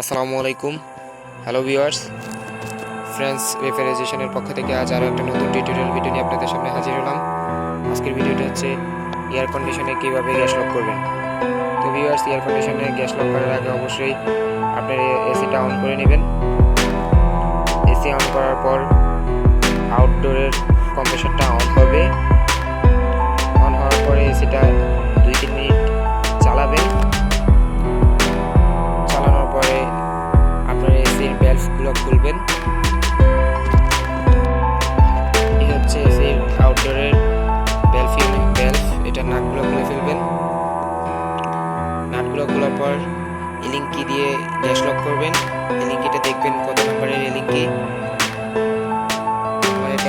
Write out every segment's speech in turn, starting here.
আসসালামু আলাইকুম। Hello viewers friends রেফারেজেশনের পক্ষ থেকে আজ আরও একটা নতুন টিউটোরিয়াল ভিডিও নিয়ে আপনাদের সামনে হাজির হলাম। আজকের ভিডিওটা হচ্ছে এয়ার কন্ডিশনে কীভাবে গ্যাস লক করবেন। তো ভিউয়ার্স এয়ার কন্ডিশনে গ্যাস লক করার আগে অবশ্যই আপনার এসিটা অন করে নেবেন। এসি অন করার পর ভ্যালভগুলো এই হচ্ছে এসির আউটডোরের ভ্যালভ ভ্যালভ এটা নাটগুলো খুলে ফেলবেন। নাটগুলো খোলার পর এলিঙ্কি দিয়ে গ্যাস লক করবেন। এলিঙ্কিটা দেখবেন কত নম্বরের এলিঙ্কি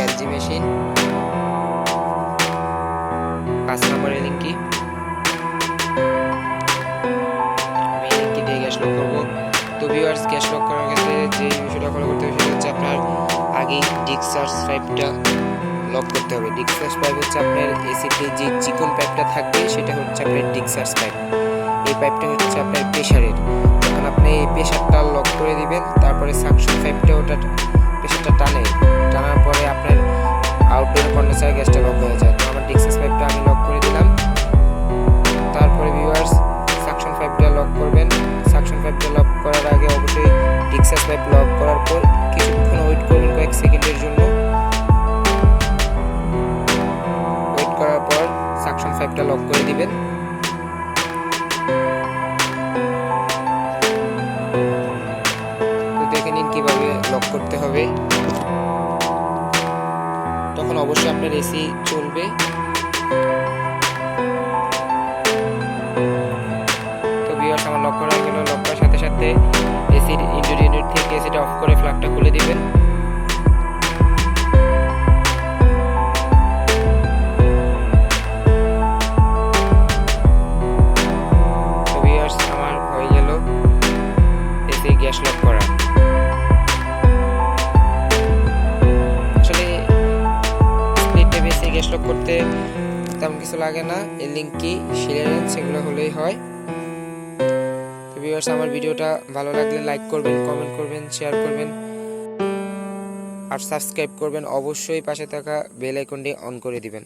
এলজি মেশিন পাঁচ নম্বরের এলিঙ্কি আমি লিঙ্কে দিয়ে গ্যাস লক করব। তো ভিউয়ার্স গ্যাস লক করার যে বিষয়টা ফলো করতে হবে, সেটা হচ্ছে আপনার আগে ডিক্সার্স পাইপটা লক করতে হবে। ডিক্সার্স পাইপ হচ্ছে আপনার এসিতে যে চিকন পাইপটা থাকবে, সেটা হচ্ছে আপনার ডিক্সার্স পাইপ এই পাইপটা হচ্ছে আপনার প্রেশারের যখন আপনি এই প্রেশারটা লক করে দিবেন, তারপরে সাকশন পাইপটা ওটা প্রেশারটা টানে। টানার পরে আপনার আউটডোর কন্ডেন্সার গ্যাসটা লক হয়ে যায়। তো আমার ডিক্সার্স পাইপটা আমি ডিক্সাস পাইপ লক করার পর কিছুক্ষণ ওয়েট করবেন কয়েক সেকেন্ডের জন্য। ওয়েট করার পর সাকশন পাইপটা লক করে দিবেন। তো দেখে নিন কীভাবে লক করতে হবে। তখন অবশ্যই আপনার এসি চলবে। থেকে অফ করে ফ্ল্যাগটা খুলে দিবেন। আমার হয়ে গেল। এসি গ্যাস লক করা। এসি গ্যাস লক করতে তেমন কিছু লাগে না। এই লিঙ্কটি শিলেরেন্স সেগুলো হলেই হয়। ভিউয়ার্স আমার ভিডিওটা ভালো লাগলে লাইক করবেন কমেন্ট করবেন শেয়ার করবেন, আর সাবস্ক্রাইব করবেন, অবশ্যই পাশে থাকা বেল আইকনটি অন করে দিবেন।